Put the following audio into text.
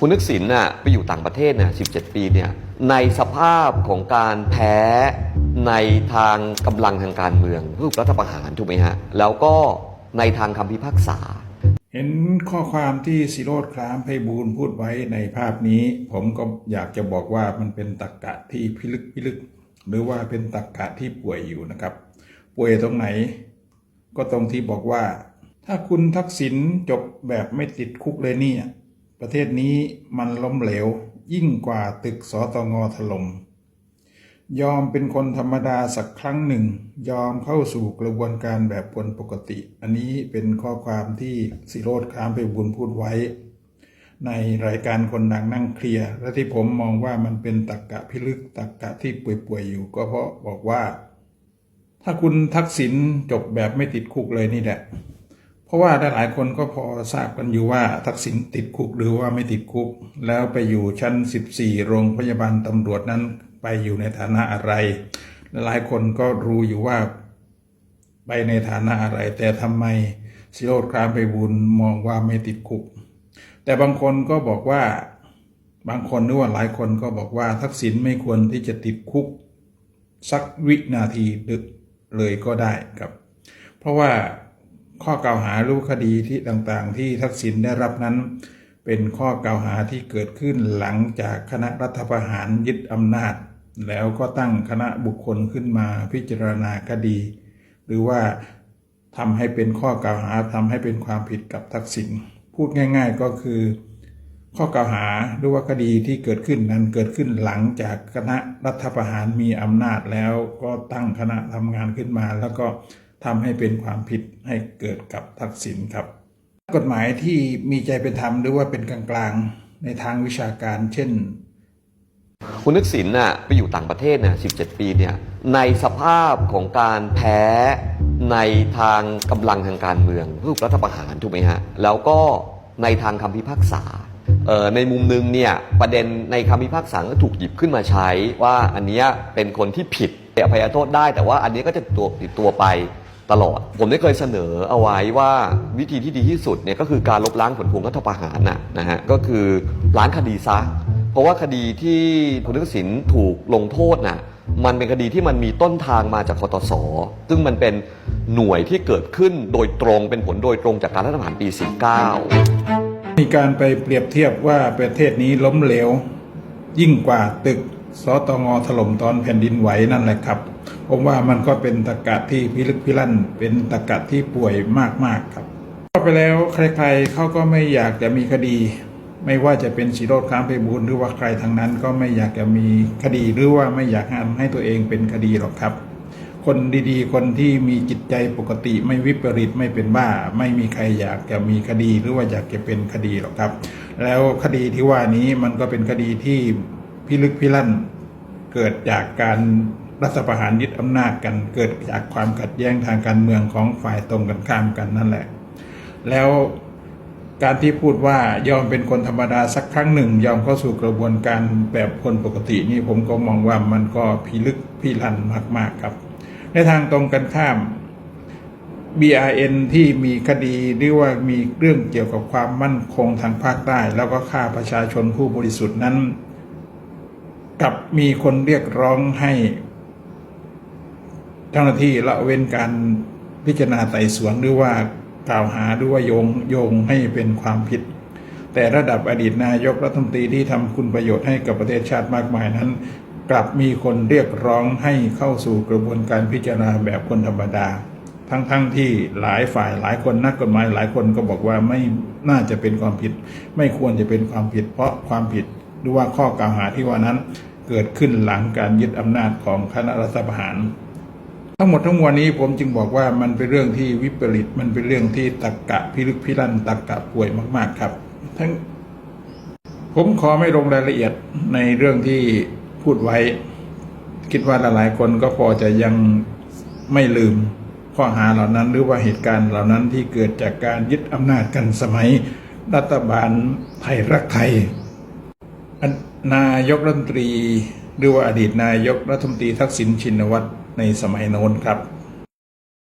คุณนึกสินน่ะไปอยู่ต่างประเทศเนี่ย17 ปีเนี่ยในสภาพของการแพ้ในทางกำลังทางการเมืองรูปรัฐประหารถูกไหมฮะ แล้วก็ในทางคำพิพากษา เห็นข้อความที่สิโรธครามไพบูลย์พูดไว้ในภาพนี้ ผมก็อยากจะบอกว่ามันเป็นตรกกะที่พิลึกพิลึก หรือว่าเป็นตรกกะที่ป่วยอยู่นะครับ ป่วยตรงไหน ก็ตรงที่บอกว่า ถ้าคุณทักษิณจบแบบไม่ติดคุกเลยเนี่ย ประเทศนี้มันล้มเหลว ยิ่งกว่าตึกสตงถล่มยอมเป็นคนธรรมดาสักครั้งหนึ่ง ยอมเข้าสู่กระบวนการแบบคนปกติ อันนี้เป็นข้อความที่สิโรธคามไปบุญพูดไว้ ในรายการคนดังนั่งเคลียร์และที่ผมมองว่ามันเป็นตรกกะพิลึกตรกกะที่ป่วยๆอยู่ ก็เพราะบอกว่า ถ้าคุณทักษิณจบแบบไม่ติดคุกเลยนี่แหละ เพราะว่าหลายคนก็พอทราบกันอยู่ว่าทักษิณติดคุกหรือว่าไม่ติดคุก แล้วไปอยู่ชั้น 14 โรงพยาบาลตำรวจนั้นไปอยู่ในฐานะอะไร หลายคนก็รู้อยู่ว่าไปในฐานะอะไร แต่ทำไมสิโรธครามไปบุญมองว่าไม่ติดคุก แต่บางคนก็บอกว่าบางคนหรือว่าหลายคนก็บอกว่าทักษิณไม่ควรที่จะติดคุก สักวินาทีดึกเลยก็ได้ครับ เพราะว่า ข้อกล่าวหารูปคดีที่ต่างๆ ที่ทักษิณได้รับนั้น เป็นข้อกล่าวหาที่เกิดขึ้นหลังจากคณะรัฐประหารยึดอำนาจ แล้วก็ตั้งคณะบุคคลขึ้นมาพิจารณาคดี หรือว่าทำให้เป็นข้อกล่าวหาทำให้เป็นความผิดกับทักษิณพูดง่าย ๆก็คือ ข้อกล่าวหาหรือว่าคดีที่เกิดขึ้นนั้นเกิดขึ้นหลังจากคณะรัฐประหารมีอำนาจแล้วก็ตั้งคณะทำงานขึ้นมาแล้วก็ ทำให้เป็นความผิดให้เกิดกับทักษิณครับ กฎหมายที่มีใจเป็นธรรมหรือว่าเป็นกลางๆในทางวิชาการ เช่น คุณนึกสินน่ะไปอยู่ต่างประเทศนี่ย17 ปีเนี่ยในสภาพของการแพ้ในทางกำลังทางการเมืองรูปรัฐประหารถูกไหมฮะแล้วก็ในทางคำพิพากษาเอ่อในมุมหนึงเนี่ยประเด็นในคำพิพากษาก็ถูกหยิบขึ้นมาใช้ว่าอันเนี้ยเป็นคนที่ผิดอภัยโทษได้แต่ว่าอันนี้ก็จะตัวติดตัวไป ตลอด ผมได้เคยเสนอเอาไว้ว่าวิธีที่ดีที่สุดเนี่ยก็คือการลบล้างผลพวงรัฐประหารน่ะนะฮะก็คือล้างคดีซะ เพราะว่าคดีที่คุณทักษิณถูกลงโทษน่ะมันเป็นคดีที่มันมีต้นทางมาจากคอตสอซึ่งมันเป็นหน่วยที่เกิดขึ้นโดยตรงเป็นผลโดยตรงจากการรัฐประหารปี 49 มีการไปเปรียบเทียบว่าประเทศนี้ล้มเหลว ยิ่งกว่าตึกสตงถล่มตอนแผ่นดินไหวนั่นแหละครับ ผมว่ามันก็เป็นตะกะที่พิลึกพิลั่น เป็นตะกะที่ป่วยมากๆครับก็ไปแล้วใครๆเขาก็ไม่อยากจะมีคดี ไม่ว่าจะเป็นสีโรดค้ามไปบูลหรือว่าใครทางนั้นก็ไม่อยากจะมีคดีหรือว่าไม่อยากให้ตัวเองเป็นคดีหรอกครับ คนดีๆ คนที่มีจิตใจปกติไม่วิปริตไม่เป็นบ้า ไม่มีใครอยากจะมีคดีหรือว่าอยากจะเป็นคดีหรอกครับ แล้วคดีที่ว่านี้มันก็เป็นคดีที่พิลึกพิลั่นเกิดจากการ รัฐประหารยึดอำนาจกันเกิดจากความขัดแย้งทางการเมืองของฝ่ายตรงกันข้ามกันนั่นแหละ แล้วการที่พูดว่ายอมเป็นคนธรรมดาสักครั้งหนึ่ง ยอมเข้าสู่กระบวนการแบบคนปกตินี่ผมก็มองว่ามันก็พิลึกพิลันมากๆครับ ในทางตรงกันข้าม BRN ที่มีคดีหรือว่ามีเรื่องเกี่ยวกับความมั่นคงทางภาคใต้ แล้วก็ฆ่าประชาชนผู้บริสุทธิ์นั้น กับมีคนเรียกร้องให้ เจ้าหน้าที่ละเว้นการพิจารณาไต่สวนหรือว่ากล่าวหาหรือว่าโยงโยงให้เป็นความผิด แต่ระดับอดีตนายกรัฐมนตรีที่ทำคุณประโยชน์ให้กับประเทศชาติมากมายนั้น กลับมีคนเรียกร้องให้เข้าสู่กระบวนการพิจารณาแบบคนธรรมดา ทั้งๆทที่หลายฝ่ายหลายคนนักกฎหมายหลายคนก็บอกว่าไม่น่าจะเป็นความผิด ไม่ควรจะเป็นความผิด เพราะความผิดหรือว่าข้อกล่าวหาที่ว่านั้น เกิดขึ้นหลังการยึดอำนาจของคณะรัฐประหาร ทั้งหมดทั้งมวลนี้ผมจึงบอกว่ามันเป็นเรื่องที่วิปริตมันเป็นเรื่องที่ตักกะพิลึกพิลั่นตักกะป่วยมาก ๆครับ ทั้งผมขอไม่ลงรายละเอียดในเรื่องที่พูดไว้ คิดว่าหลายๆคนก็พอจะยังไม่ลืมข้อหาเหล่านั้น หรือว่าเหตุการณ์เหล่านั้นที่เกิดจากการยึดอำนาจกันสมัยรัฐบาลไทยรักไทยนายกรัฐมนตรี หรือว่าอดีตนายกรัฐมนตรีทักษิณชินวัตร ในสมัยโน้นครับ